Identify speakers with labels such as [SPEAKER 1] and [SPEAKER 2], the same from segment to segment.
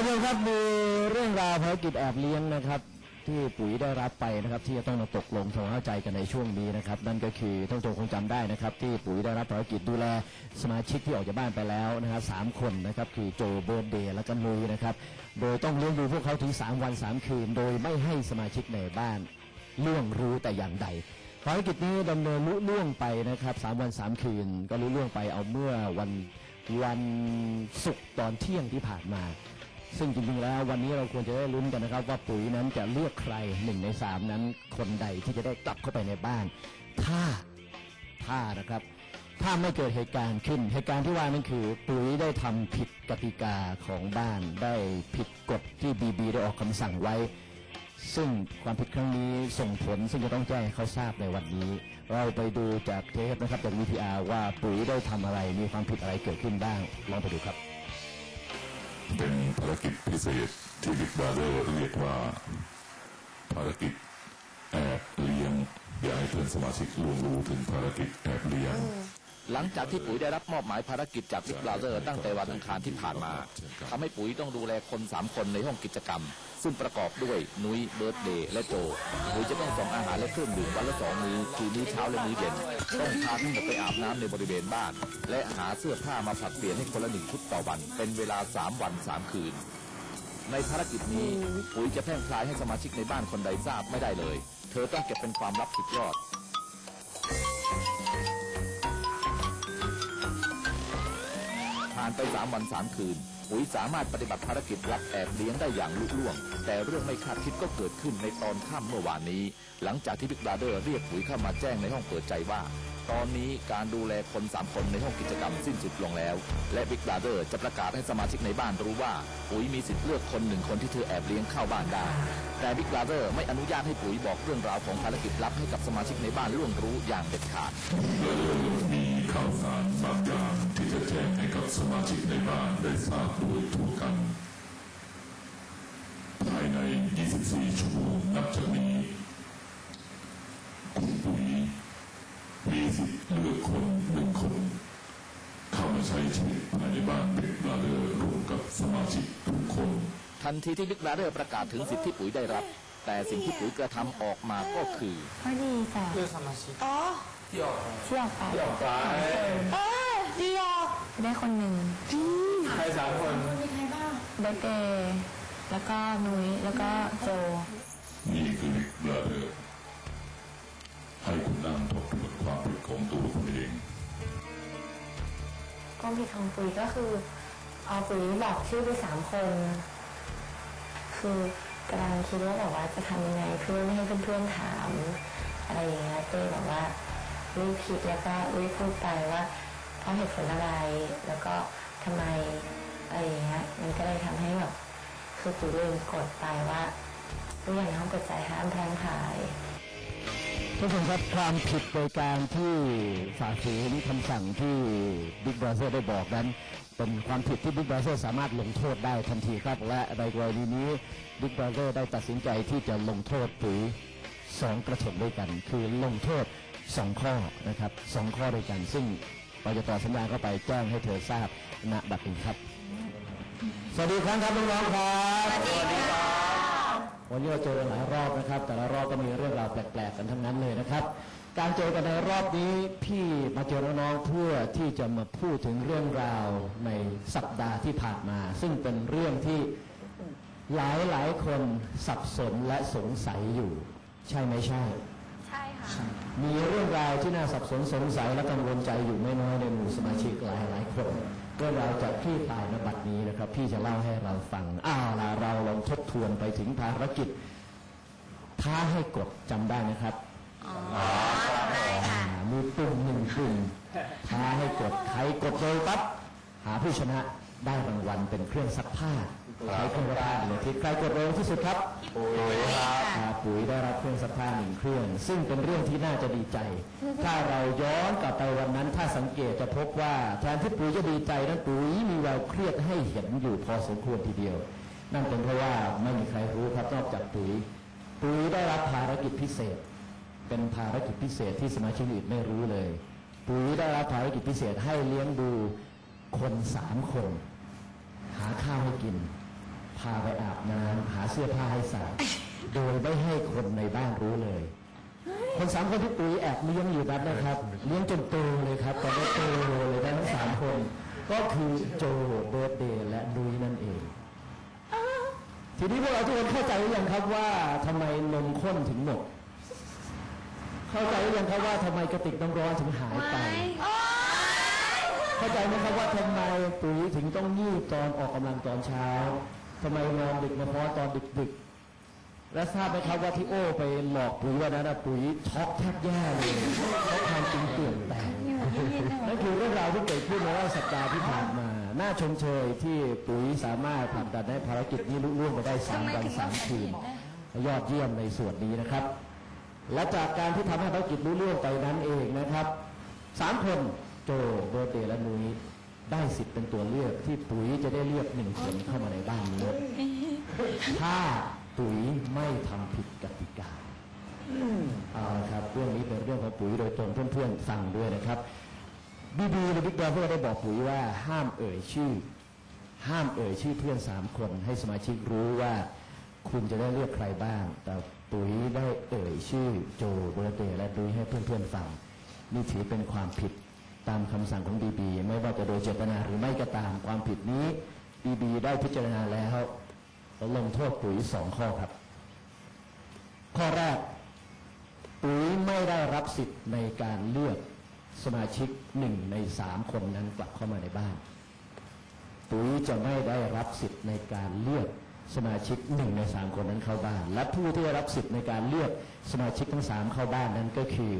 [SPEAKER 1] ท่านผู้ชมครับมีเรื่องราวภารกิจแอบเลี้ยงนะครับ ที่ปุ๋ยได้รับไปนะครับ ที่จะต้องมาตกลงทำความเข้าใจกันในช่วงนี้นะครับ นั่นก็คือท่านผู้ชมคงจำได้นะครับ ที่ปุ๋ยได้รับภารกิจดูแลสมาชิกที่ออกจากบ้านไปแล้วนะฮะสามคนนะครับคือโจเบิร์ดเดย์และก็นุยนะครับ โดยต้องเลี้ยงดูพวกเขาถึง 3 วัน 3 คืน โดยไม่ให้สมาชิกในบ้านล่วงรู้แต่อย่างใดภารกิจนี้ดำเนินลุล่วงไปนะครับสามวันสามคืน ก็ลุล่วงไปเอาเมื่อวันวันศุกร์ตอนเที่ยงที่ผ่านมา ซึ่งจริงๆแล้ววันนี้เราควรจะได้ลุ้นกันนะครับ ว่าปุ๋ยนั้นจะเลือกใครหนึ่งในสามนั้นคนใดที่จะได้กลับเข้าไปในบ้าน ถ้าถ้านะครับ ถ้าไม่เกิดเหตุการณ์ขึ้น เหตุการณ์ที่ว่านั่นคือ ปุ๋ยได้ทำผิดกติกาของบ้าน ได้ผิดกฎที่บีบีได้ออกคำสั่งไว้ ซึ่งความผิดครั้งนี้ส่งผลซึ่งจะต้องแจ้งให้เขาทราบในวันนี้ เราไปดูจากเทปนะครับจากวีทีอาร์ว่าปุ๋ยได้ทำอะไรมีความผิดอะไรเกิดขึ้นบ้างลองไปดูครับ
[SPEAKER 2] เป็นภารกิจพิเศษที่บิ๊กบราเดอร์เรียกว่า ภารกิจแอบเลี้ยงอยากให้เพื่อนสมาชิกล่วงรู้ถึงภารกิจแอบเลี้ยง
[SPEAKER 3] หลังจากที่ปุ๋ยได้รับมอบหมายภารกิจจากบิ๊กบราเ h อร์ตั้งแต่วันอังคารที่ผ่านมาทำให้ปุ๋ยต้องดูแลคนสามคนในห้องกิจกรรม ซึ่งประกอบด้วยนุ้ยเบิร์ดเดย์และโจปุ๋ยจะต้องส่งอาหารและเครื่องดื่มวันละสองมื้อคือมื้อเช้าและมื้อเย็นต้องพาทั้งหมดไปอาบน้ำในบริเวณบ้าน และหาเสื้อผ้ามาผลัดเปลี่ยนให้คนละหนึ่งชุดต่อวัน เป็นเวลาสามวันสามคืน ในภารกิจนี้ปุ๋ยจะแพร่งพลายให้สมาชิกในบ้านคนใดทราบไม่ได้เลย เธอต้องเก็บเป็นความลับสุดยอดานไปสามวันสามคืนปุ๋ยสามารถปฏิบัติภารกิจรับแอบเลี้ยงได้อย่างลุล่วง แต่เรื่องไม่คาดคิดก็เกิดขึ้นในตอนค่ำเมื่อวานนี้ หลังจากที่บิ๊กบราเดอร์เรียกปุ๋ยเข้ามาแจ้งในห้องเปิดใจว่า ตอนนี้การดูแลคนสามคนในห้องกิจกรรมสิ้นสุดลงแล้ว และบิ๊กบราเดอร์จะประกาศให้สมาชิกในบ้านรู้ว่าปุ๋ยมีสิทธิ์เลือกคนหนึ่งคนที่เธอแอบเลี้ยงเข้าบ้านได้ แต่บิ๊กบราเดอร์ไม่อนุญาตให้ปุ๋ยบอกเรื่องราวของภารกิจลับให้กับสมาชิกในบ้านล่วงรู้อย่างเด็ดขาด
[SPEAKER 2] มีข่าวสารบางอย่างที่จะแจ้งให้กับสมาชิกในบ้านได้ทราบโดยทั่วกัน ภายใน 24 ชั่วโมงนับจากนี้คุณปุ๋ย มีสิทธิ์เลือกคนหนึ่งคนเข้ามาใช้ชีวิตภายในบ้านเด็กบราเดอร์ร่วมกับสมาชิกทุกคน
[SPEAKER 3] ทันทีที่บิ๊กบราเดอร์ประกาศถึงสิทธิ์ที่ปุ๋ยได้รับ แต่สิ่งที่ปุ๋ยกระทำออกมาก็คือ
[SPEAKER 4] พอดีจ้ะ
[SPEAKER 5] เพื่อสมาชิก
[SPEAKER 4] อ๋อ
[SPEAKER 5] ที่ออก
[SPEAKER 4] ที่ออกไป
[SPEAKER 5] ที่ออกไป
[SPEAKER 4] เออดีออกได้คนหนึ่ง
[SPEAKER 5] ใครสามคน
[SPEAKER 4] เบเตแล้วก็นุ้ยแล้วก็โจ
[SPEAKER 2] นี่คือบิ๊กบราเดอร์ ของตัวคุณเอง
[SPEAKER 4] ความผิดของปุ๋ยก็คือเอาปุ๋ยบอกชื่อไปสามคน คือกำลังคิดว่าแบบว่าจะทำยังไงเพื่อไม่ให้เพื่อนๆถามอะไรอย่างเงี้ยเต้แบบว่ารีบคิดแล้วก็รีบพูดไปว่าเพราะเหตุผลอะไร แล้วก็ทำไมอะไรอย่างเงี้ยมันก็เลยทำให้แบบคือปุ๋ยลืมกดไปว่าผู้ใหญ่ในห้องกดใจห้ามแพงพราย
[SPEAKER 1] ทุกคนครับความผิดโดยการที่ฝ่าฝืนคำสั่งที่บิ๊กบราเซอร์ได้บอกนั้น เป็นความผิดที่บิ๊กบราเซอร์สามารถลงโทษได้ทันทีครับ และในกรณีนี้บิ๊กบราเซอร์ได้ตัดสินใจที่จะลงโทษปุ๋ยสองกระทงด้วยกัน คือลงโทษสองข้อนะครับสองข้อด้วยกัน ซึ่งเราจะต่อสัญญาณเข้าไปแจ้งให้เธอทราบณบัดนี้ครับ สวัสดีครั้งครับน้องๆครับสวัสดีครับ วันนี้เราเจอกันหลายรอบนะครับ แต่ละรอบก็มีเรื่องราวแปลกๆกันทั้งนั้นเลยนะครับ การเจอกันในรอบนี้พี่มาเจอน้องๆเพื่อที่จะมาพูดถึงเรื่องราวในสัปดาห์ที่ผ่านมา ซึ่งเป็นเรื่องที่หลายหลายๆคนสับสนและสงสัยอยู่ ใช่ไหมใช่
[SPEAKER 4] ใช่ค่ะ
[SPEAKER 1] มีเรื่องราวที่น่าสับสนสงสัยและกังวลใจอยู่ไม่น้อยในหมู่สมาชิกหลายหลายๆคน เรื่องราวจากพี่ตายนบัดนี้นะครับ พี่จะเล่าให้เราฟังอ้าวล่ะเราลองทบทวนไปถึงภารกิจท้าให้กดจำได้นะครับอ๋อได้ค่ะมีปุ่มหนึ่งปุ่มท้าให้กดใครกดเลยปั๊บหาผู้ชนะ ได้รางวัลเป็นเครื่องซักผ้าใช้เครื่องซักผ้าเลยที่ใครกดเร็วที่สุดครับ
[SPEAKER 5] ปุ๋ยครับ
[SPEAKER 1] อ่าปุ๋ยได้รับเครื่องซักผ้าหนึ่งเครื่อง ซึ่งเป็นเรื่องที่น่าจะดีใจ ถ้าเราย้อนกลับไปวันนั้นถ้าสังเกตจะพบว่าแทนที่ปุ๋ยจะดีใจนั้นปุ๋ยมีแววเครียดให้เห็นอยู่พอสมควรทีเดียว นั่นเป็นเพราะว่าไม่มีใครรู้ครับนอกจากปุ๋ย ปุ๋ยได้รับภารกิจพิเศษ เป็นภารกิจพิเศษที่สมาชิกอื่นไม่รู้เลย ปุ๋ยได้รับภารกิจพิเศษให้เลี้ยงดูคนสามคน หาข้าวให้กินภพาไปอาบน้ำหาเสื้อผ้าให้ใส่โดยไม่ให้คนในบ้านรู้เลย คนสามคนที่ปุ๋ยแอบเลี้ยงอยู่นั้นนะครับเลี้ยงจนโตเลยครับตอนนี้โตเลยนะทั้งสามคน ก็คือโจเบิร์ดเดย์และนุ้ยนั่นเองทีนี้พวกเราทุกคนเข้าใจหรือยังครับว่าทำไมนมข้นถึงหมด เข้าใจหรือยังครับว่าทำไมกระติกน้ำร้อนถึงหายไป เข้าใจไหมครับว่าทำไมปุ๋ยถึงต้องงีบตอนออกกำลังตอนเช้าทำไมนอนดึกมาเพราะตอนดึกๆและทราบไหมครับว่าที่โอ้ไปหลอกปุ๋ยว่านั้นนะปุ๋ยช็อกแทบแย่เลยเพราะความจริงเปลี่ยนแปลงนั่นคือเรื่องราวที่เกิดขึ้นในรอบสัปดาห์ที่ผ่านมา น่าชมเชยที่ปุ๋ยสามารถผลักดันให้ภารกิจนี้ลุล่วงไปได้สามวันสามคืนยอดเยี่ยมในส่วนนี้นะครับ และจากการที่ทำให้ภารกิจรู้เรื่องไปนั้นเองนะครับสามคน โจเบอร์เตและนุ้ยได้สิทธิ์เป็นตัวเลือกที่ปุ๋ยจะได้เลือกหนึ่งคนเข้ามาในบ้านนี้ถ้าปุ๋ยไม่ทำผิดกติกาเอาละครับเรื่องนี้เป็นเรื่องของปุ๋ยโดยตรงเพื่อนๆฟังด้วยนะครับบีบีหรือบิ๊กบอลเพื่อได้บอกปุ๋ยว่าห้ามเอ่ยชื่อ ห้ามเอ่ยชื่อเพื่อนสามคนให้สมาชิกรู้ว่าคุณจะได้เลือกใครบ้าง แต่ปุ๋ยได้เอ่ยชื่อโจเบอร์เตและดุยให้เพื่อนๆฟังนี่ถือเป็นความผิด ตามคำสั่งของบีบีไม่ว่าจะโดยเจตนาหรือไม่ก็ตามความผิดนี้บีบีได้พิจารณาแล้วลงโทษปุ๋ยสองข้อครับ ข้อแรกปุ๋ยไม่ได้รับสิทธิ์ในการเลือกสมาชิกหนึ่งในสามคนนั้นกลับเข้ามาในบ้าน ปุ๋ยจะไม่ได้รับสิทธิ์ในการเลือกสมาชิกหนึ่งในสามคนนั้นเข้าบ้าน และผู้ที่ได้รับสิทธิ์ในการเลือกสมาชิกทั้งสามเข้าบ้านนั้นก็คือ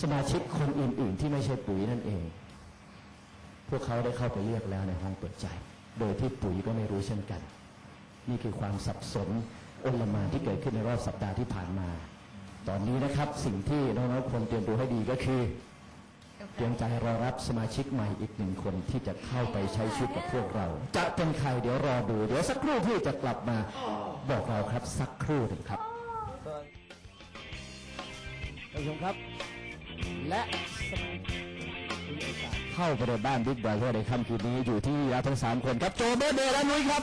[SPEAKER 1] สมาชิกคนอื่น ๆ ที่ไม่ใช่ปุ๋ยนั่นเอง พวกเขาได้เข้าไปเลือกแล้วในห้องเปิดใจ โดยที่ปุ๋ยก็ไม่รู้เช่นกัน นี่คือความสับสนอนลมานที่เกิดขึ้นในรอบสัปดาห์ที่ผ่านมา ตอนนี้นะครับสิ่งที่น้องๆควรเตรียมตัวให้ดีก็คือ เตรียมใจรอรับสมาชิกใหม่อีกหนึ่งคนที่จะเข้าไปใช้ชีวิตกับพวกเรา จะเป็นใครเดี๋ยวรอดู เดี๋ยวสักครู่ที่จะกลับมาบอกเราครับสักครู่หนึ่งครับท่านผู้ชมครับ และเข้าไปในบ้านบิ๊กบอยในค่ำคืนนี้อยู่ที่เราทั้งสามคนครับโจเบอร์เดย์และนุ้ยครับ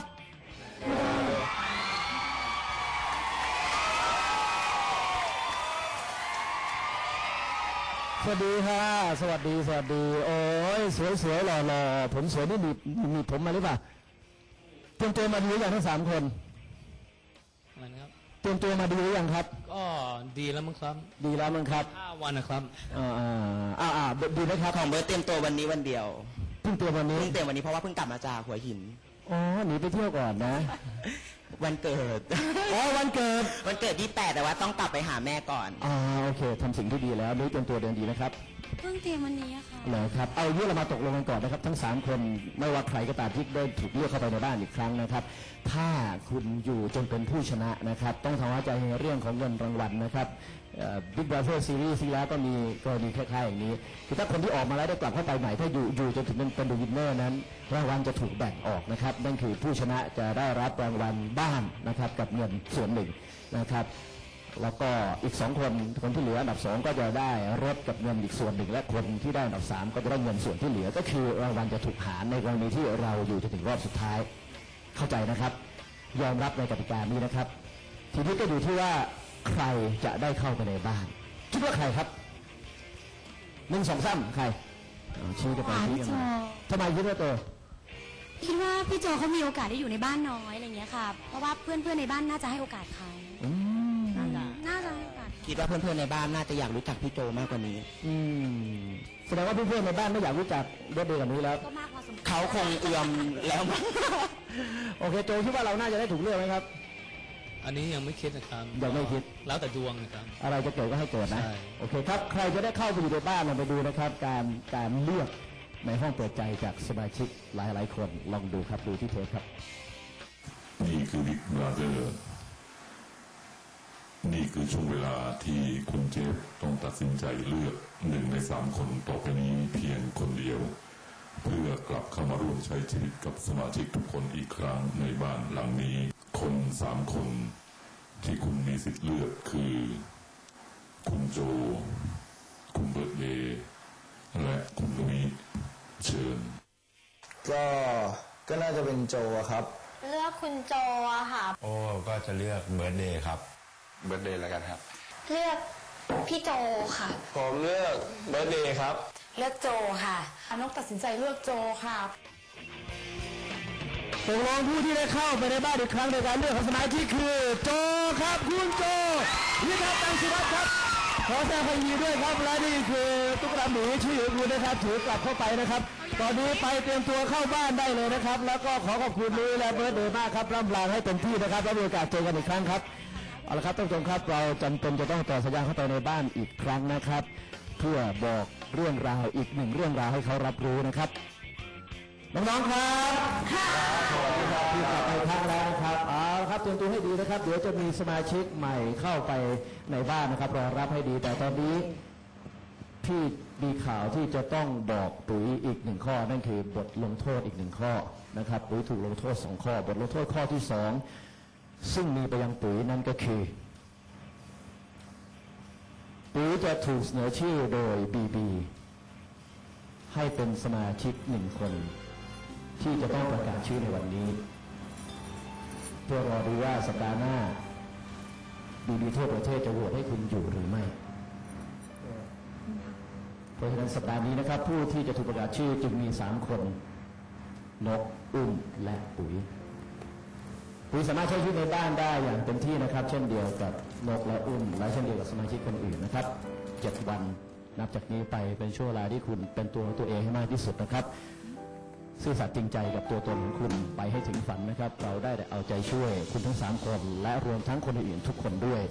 [SPEAKER 1] สวัสดีค่ะ สวัสดี สวัสดี โอ้ย สวยๆหล่อๆผมสวยนี่มีมีผมมาหรือเปล่าเตรียมตัวมาดีอย่างทั้งสามคน ตรียมตัวมาดีหรือยังครับ
[SPEAKER 5] ก็ดีแล้วมั้งครับ
[SPEAKER 1] ดีแล้วมั้งครับ
[SPEAKER 5] ห้าวันนะครับ
[SPEAKER 1] อ่าอ่าอ่าอ่าดีไหมครับ
[SPEAKER 6] ของเบิร์ตเตรียมตัววันนี้วันเดียว
[SPEAKER 1] เพิ่งเตรียมวันนี้
[SPEAKER 6] เพิ่งเตรียมวันนี้เพราะว่าเพิ่งกลับมาจากหัวหิน
[SPEAKER 1] อ๋อหนีไปเที่ยวก่อนนะ
[SPEAKER 6] วันเกิด
[SPEAKER 1] อ๋อวันเกิด
[SPEAKER 6] วันเกิดที่แปดแต่ว่าต้องกลับไปหาแม่ก่อน
[SPEAKER 1] อ่าโอเคทำสิ่งที่ดีแล้วนุ้ยเตรียมตัวเดินดีนะครับ
[SPEAKER 7] เพิ่งเตรียมวันนี้อะค่ะ
[SPEAKER 1] เหรอครับ เอาอย่างเรามาตกลงกันก่อนนะครับ ทั้ง 3 คนไม่ว่าใครก็ตามที่ได้ถูกเลือกเข้าไปในบ้านอีกครั้งนะครับ ถ้าคุณอยู่จนเป็นผู้ชนะนะครับ ต้องทำว่าใจในเรื่องของเงินรางวัลนะครับบิ๊กบราเธอร์ซีรีส์ที่แล้วก็มีกรณีคล้ายๆอย่างนี้คือถ้าคนที่ออกมาแล้วได้กลับเข้าไปใหม่ถ้าอยู่อยู่จนถึงเป็นเป็นวินเนอร์นั้นรางวัลจะถูกแบ่งออกนะครับนั่นคือผู้ชนะจะได้รับรางวัลบ้านนะครับกับเงินส่วนหนึ่งนะครับ แล้วก็อีกสองคนคนที่เหลืออันดับสองก็จะได้รถกับเงินอีกส่วนหนึ่ง และคนที่ได้อันดับสามก็จะได้เงินส่วนที่เหลือ ก็คือรางวัลจะถูกหารในกรณีที่เราอยู่จนถึงรอบสุดท้าย เข้าใจนะครับ ยอมรับในกติกานี้นะครับ ทีนี้ก็อยู่ที่ว่าใครจะได้เข้าไปในบ้านคิดว่าใครครับหนึ่งสองสามใครเอาชี้กันไปชี้กันมาทำไมคิดว่าตัว
[SPEAKER 7] คิดว่าพี่โจเขามีโอกาสได้อยู่ในบ้านน้อยอะไรเงี้ยค่ะ เพราะว่าเพื่อนๆในบ้านน่าจะให้โอกาสเขา
[SPEAKER 6] คิดว่าเพื่อนๆในบ้านน่าจะอยากรู้จักพี่โจมากกว่านี้
[SPEAKER 1] อืมแสดงว่าเพื่อนๆในบ้านไม่อยากรู้จักเบร์ดเดย์กับนี้แล้ว
[SPEAKER 7] ก็มากพอสมควร
[SPEAKER 6] เขาคงเอือมแล้วมั้ง
[SPEAKER 1] โอเคโจคิดว่าเราน่าจะได้ถูกเลือกไหมครับ
[SPEAKER 5] อันนี้ยังไม่คิดนะครับ
[SPEAKER 1] ยังไม่คิด
[SPEAKER 5] แล้วแต่ดวงนะครับ
[SPEAKER 1] อะไรจะเกิดก็ให้เกิดนะ
[SPEAKER 5] ใช่
[SPEAKER 1] โอเคครับ ใครจะได้เข้าไปอยู่ในบ้านเราไปดูนะครับ การการเลือกในห้องเปิดใจจากสมาชิกหลายๆ คนลองดูครับดูที่เทปครับ
[SPEAKER 2] นี่คือบิ๊กบราเดอร์ นี่คือช่วงเวลาที่คุณเจฟต้องตัดสินใจเลือกหนึ่งในสามคนต่อไปนี้เพียงคนเดียว เพื่อกลับเข้ามาร่วมใช้ชีวิตกับสมาชิกทุกคนอีกครั้งในบ้านหลังนี้ คนสามคน ที่คุณมีสิทธิ์เลือกคือ คุณโจ คุณเบิร์ดเดย์และคุณนุ้ยเชิญ
[SPEAKER 8] ก็ก็น่าจะเป็นโจอะครับ
[SPEAKER 4] เลือกคุณโจอะค่ะ
[SPEAKER 8] โอ้ก็จะเลือกเบิร์ดเดย์ครับ
[SPEAKER 9] เบิร์ดเดย์แล้วกันครับ
[SPEAKER 4] เลือกพี่โจค่ะ
[SPEAKER 8] ผมเลือกเบิร์ดเดย์ครับ
[SPEAKER 4] เลือกโจค่ะ
[SPEAKER 10] อนกตัดสินใจเลือกโจค่ะ
[SPEAKER 1] ตกลงผู้ที่ได้เข้าไปในบ้านอีกครั้งในการเลือกของสมาชิกคือโจครับคุณโจนี่ครับตังสิวัฒน์ครับขอแสดงความยินดีด้วยครับและนี่คือตุ๊กตาหมีชื่อของคุณนะครับถือกลับเข้าไปนะครับ ตอนนี้ไปเตรียมตัวเข้าบ้านได้เลยนะครับ แล้วก็ขอขอบคุณนุ้ยและเบิร์ดเดย์มากครับร่ำลาให้เต็มที่นะครับแล้วมีโอกาสเจอกันอีกครั้งครับ เอาละครับท่านผู้ชมครับเราจำเป็นจะต้องต่อสัญญาณเข้าไปในบ้านอีกครั้งนะครับ เพื่อบอกเรื่องราวอีกหนึ่งเรื่องราวให้เขารับรู้นะครับน้องๆครับค่ะสวัสดีครับที่กลับไปพักแล้วนะครับเอาละครับเตรียมตัวให้ดีนะครับ เดี๋ยวจะมีสมาชิกใหม่เข้าไปในบ้านนะครับรอรับให้ดีแต่ตอนนี้พี่มีข่าวที่จะต้องบอกปุ๋ยอีกหนึ่งข้อ นั่นคือบทลงโทษอีกหนึ่งข้อนะครับปุ๋ยถูกลงโทษสองข้อบทลงโทษข้อที่สอง ซึ่งมีไปยังปุ๋ยนั่นก็คือ ปุ๋ยจะถูกเสนอชื่อโดยบีบีให้เป็นสมาชิกหนึ่งคน ที่จะต้องประกาศชื่อในวันนี้ เพื่อรอดูว่าสัปดาห์หน้าบีบีทั่วประเทศจะโหวตให้คุณอยู่หรือไม่เพราะฉะนั้นสัปดาห์นี้นะครับ ผู้ที่จะถูกประกาศชื่อจึงมีสามคนนกอุ้มและปุ๋ย ปุ๋ยสามารถใช้ชีวิตในบ้านได้อย่างเต็มที่นะครับ เช่นเดียวกับนกและอุ้มและเช่นเดียวกับสมาชิกคนอื่นนะครับเจ็ดวันนับจากนี้ไปเป็นช่วงเวลาที่คุณเป็นตัวของตัวเองให้มากที่สุดนะครับ ซื่อสัตย์จริงใจกับตัวตนของคุณไปให้ถึงฝันนะครับ เราได้แต่เอาใจช่วยคุณทั้งสามคนและรวมทั้งคนอื่นทุกคนด้วย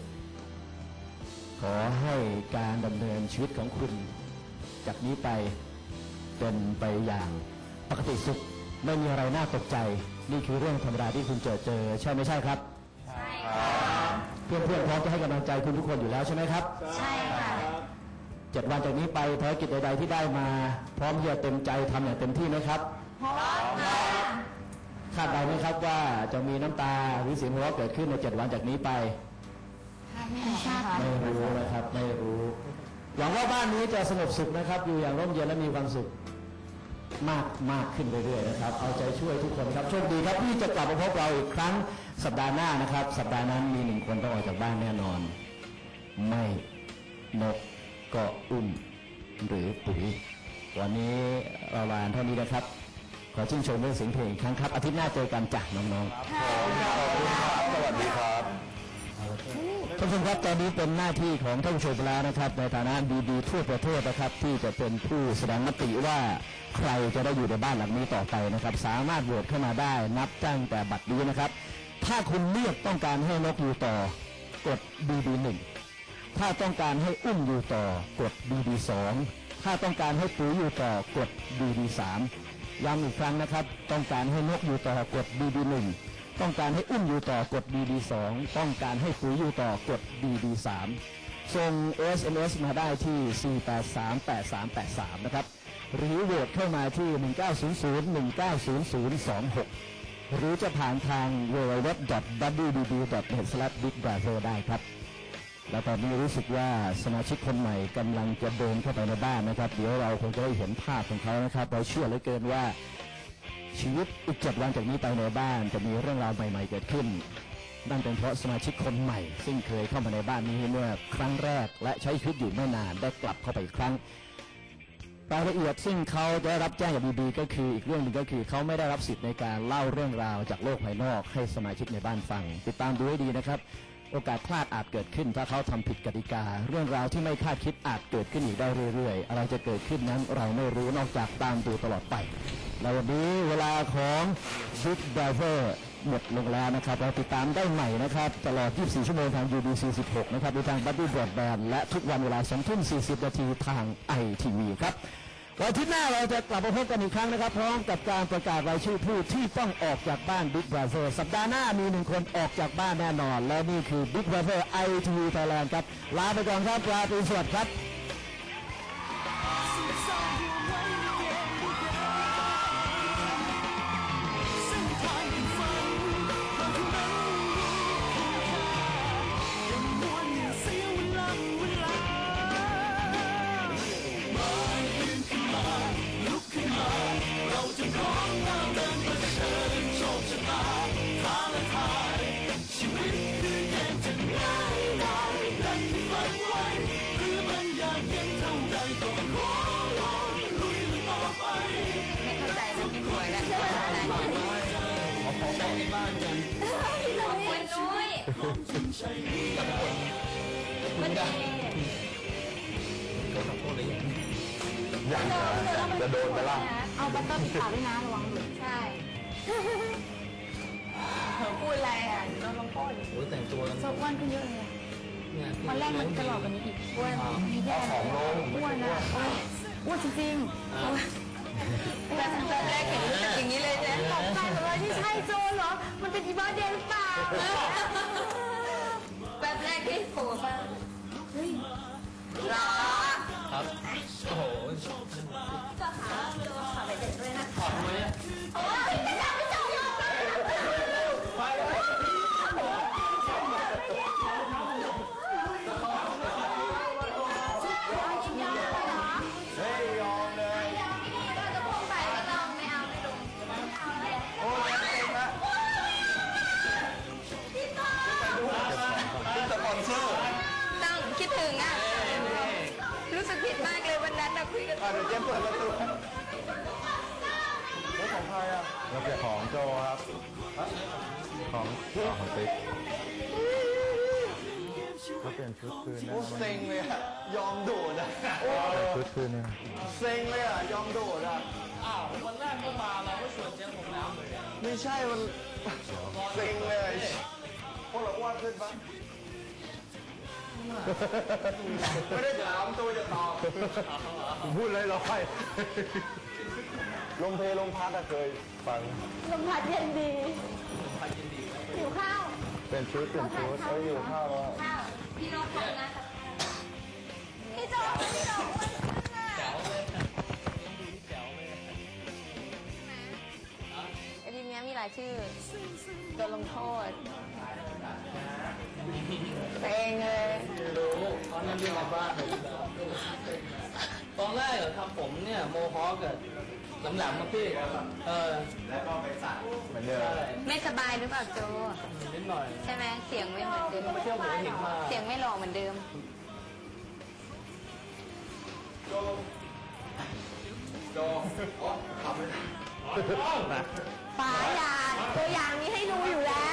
[SPEAKER 1] ขอให้การดำเนินชีวิตของคุณ จากนี้ไปเป็นไปอย่างปกติสุข ไม่มีอะไรน่าตกใจ นี่คือเรื่องธรรมดาที่คุณเจอเจอ ใช่ไม่ใช่ครับ ใช่เพื่อนเพื่อนๆพร้อมจะให้กำลังใจคุณทุกคนอยู่แล้วใช่ไหมครับ
[SPEAKER 4] ใช่ค่ะ
[SPEAKER 1] เจ็ดวันจากนี้ไปภารกิจใดๆที่ได้มา พร้อมที่จะเต็มใจทำอย่างเต็มที่ไหมครับ
[SPEAKER 4] พร้อมค่ะ
[SPEAKER 1] คาดเดาไหมครับว่าจะมีน้ำตาหรือเสียงหัวเราะเกิดขึ้นในเจ็ดวันจากนี้ไป
[SPEAKER 4] ไม่ทราบ
[SPEAKER 1] ไม่รู้นะครับไม่รู้หวังว่าบ้านนี้จะสงบสุขนะครับ อยู่อย่างร่มเย็นและมีความสุข มากมากขึ้นเรื่อยๆนะครับ เอาใจช่วยทุกคนครับโชคดีครับที่จะกลับมาพบเราอีกครั้งสัปดาห์หน้านะครับ สัปดาห์นั้นมีหนึ่งคนต้องออกจากบ้านแน่นอน ไม่นกก็อุ้มหรือปุ๋ยวันนี้เราลาเท่านี้นะครับ ขอชื่นชมเรื่องเสียงเพลงครั้งครับ อาทิตย์หน้าเจอกันจ้ะน้องๆ
[SPEAKER 9] สวัสดีครับ
[SPEAKER 1] ท่านผู้ชมครับตอนนี้เป็นหน้าที่ของท่านผู้ชมแล้วนะครับ ในฐานะดีดีทั่วประเทศนะครับ ที่จะเป็นผู้แสดงมติว่าใครจะได้อยู่ในบ้านหลังนี้ต่อไปนะครับ สามารถโหวตเข้ามาได้นับตั้งแต่บัดนี้นะครับ ถ้าคุณเลือกต้องการให้นกอยู่ต่อกด BB 1ถ้าต้องการให้อุ้มอยู่ต่อกด BB 2ถ้าต้องการให้ปุ๋ยอยู่ต่อกด BB 3ย้ำอีกครั้งนะครับ ต้องการให้นกอยู่ต่อกด BB 1 ต้องการให้อุ้มอยู่ต่อกด BB 2ต้องการให้ปุ๋ยอยู่ต่อกด BB 3ส่ง SMS มาได้ที่ 4838383 นะครับ หรือโหวตเข้ามาที่ 1900 190026 หรือจะผ่านทาง www.wbb.net/bigbrother ได้ครับ แล้วตอนนี้รู้สึกว่าสมาชิกคนใหม่กำลังจะเดินเข้าไปในบ้านนะครับ เดี๋ยวเราคงจะได้เห็นภาพของเขานะครับ เราเชื่อเหลือเกินว่า ชีวิตอีกเจ็ดวันจากนี้ไปในบ้านจะมีเรื่องราวใหม่ๆเกิดขึ้น นั่นเป็นเพราะสมาชิกคนใหม่ ซึ่งเคยเข้ามาในบ้านนี้เมื่อครั้งแรก และใช้ชีวิตอยู่ไม่นานได้กลับเข้าไปอีกครั้งรายละเอียดซึ่งเขาได้รับแจ้งจากบีบีก็คืออีกเรื่องหนึ่งก็คือเขาไม่ได้รับสิทธิ์ในการเล่าเรื่องราวจากโลกภายนอกให้สมาชิกในบ้านฟัง ติดตามดูให้ดีนะครับ โอกาสพลาดอาจเกิดขึ้น ถ้าเขาทำผิดกติกา เรื่องราวที่ไม่คาดคิดอาจเกิดขึ้นอีกได้เรื่อยๆ อะไรจะเกิดขึ้นนั้นเราไม่รู้นอกจากตามดูตลอดไปแล้ววันนี้เวลาของ Big Brother หมดลงแล้วนะครับ เราติดตามได้ใหม่นะครับ ตลอด 24 ชั่วโมงทาง UBC 16 นะครับในทาง Buddy Broadband และทุกวันเวลา2ทุ่ม40 นาทีทาง ITV ครับ วันที่หน้าเราจะกลับมาพบกันอีกครั้งนะครับ พร้อมกับการประกาศรายชื่อผู้ที่ต้องออกจากบ้านบิ๊กบราเซอร์สัปดาห์หน้ามีหนึ่งคนออกจากบ้านแน่นอน และนี่คือบิ๊กบราเซอร์ไอทีไทยแลนด์ครับ ลาไปก่อนครับ
[SPEAKER 11] ลาตรีสวัสดิ์ครับ
[SPEAKER 7] มันดี
[SPEAKER 5] ก็ขอย
[SPEAKER 9] ยังนะจะโดนไปละ
[SPEAKER 10] เอาบัตเตอร์ปิดปากด้วยนะระวังหลุด
[SPEAKER 7] ใช่
[SPEAKER 10] พูดอะไรอะโดนลงโทษ
[SPEAKER 5] โอ้ยแต่งตัวกัน
[SPEAKER 10] โซอ้วนขึ้นเยอะเลยวันแรกมันจะหลอกกว่านี้อีกอ้วนแย่อ้วนอะโอ้ยอ้วนจริงๆแต่แต่แรกเห็นรู้สึกอย่างนี้เลยนะตกใจเลยที่ใช่โจรเหรอ มันเป็นอีบอสเดนเปล่า
[SPEAKER 7] แบบแรกที่โผล่มาเฮ้ยรอ
[SPEAKER 5] ครับโอ้โห
[SPEAKER 7] ก็หาโจขอไปเด็ดด้วยนะ
[SPEAKER 5] ถอดทำไมอะ
[SPEAKER 7] โอ้
[SPEAKER 9] เดี๋
[SPEAKER 7] ยวเจ
[SPEAKER 9] มส์เปิดประตูรถของใครอะรถของโจครับ ของของติ๊กเขาเปลี่ยนชุดคืนโอ้เซ็งเลยอะ ยอมโดดอะโอ้ชุดคืนเนี่ยเซ็งเลยอะ ยอมโดดอะ
[SPEAKER 5] อ้าววันแรกก็มาเราก็ชวนเจ๊ผมน้ำเลย
[SPEAKER 9] ไม่ใช่มันเซ็งเลยพวกเราอ้วนขึ้นปะ ไม่ได้ถามตัวจะตอบพูดเลยลอยลมเพลลมพัดอะเคยฟัง
[SPEAKER 10] ลมพัดเย็นดีหิวข้าว
[SPEAKER 9] เป็นชุดเป็นชุดเอ้ยอยู่ข้าวแล้ว
[SPEAKER 7] ข้าวพี่โน้ตทำนะพี่โจพี่โจอ้วนขึ้นอะ
[SPEAKER 5] แจ๋วเลยต้องดูที่แจ๋วเลย
[SPEAKER 10] ไอ้ทีมนี้มีหลายชื่อโดนลงโทษ เองเลย
[SPEAKER 5] รู้ตอนนั้นเรียนมาบ้านเลยตอนแรกเหรอทำผมเนี่ยโมฮอคกับแหลมๆมาพี่เออ
[SPEAKER 9] เหมือนเดิม
[SPEAKER 5] ใช่
[SPEAKER 7] ไม่สบายหรือเปล่าโจ
[SPEAKER 5] นิดหน่อย
[SPEAKER 7] ใช่ไหมเสียงไม่เหมือนเดิม
[SPEAKER 5] เที่ยวหัวหินมา
[SPEAKER 7] เสียงไม่หล่อเหมือนเดิม
[SPEAKER 10] ป๋าอย่าตัวอย่างมีให้ดูอยู่แล้ว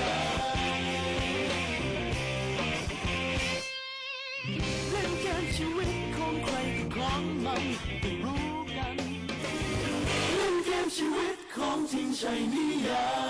[SPEAKER 11] ของมันได้รู้กันเล่นเกมชีวิตของทิ้งชัยนิยา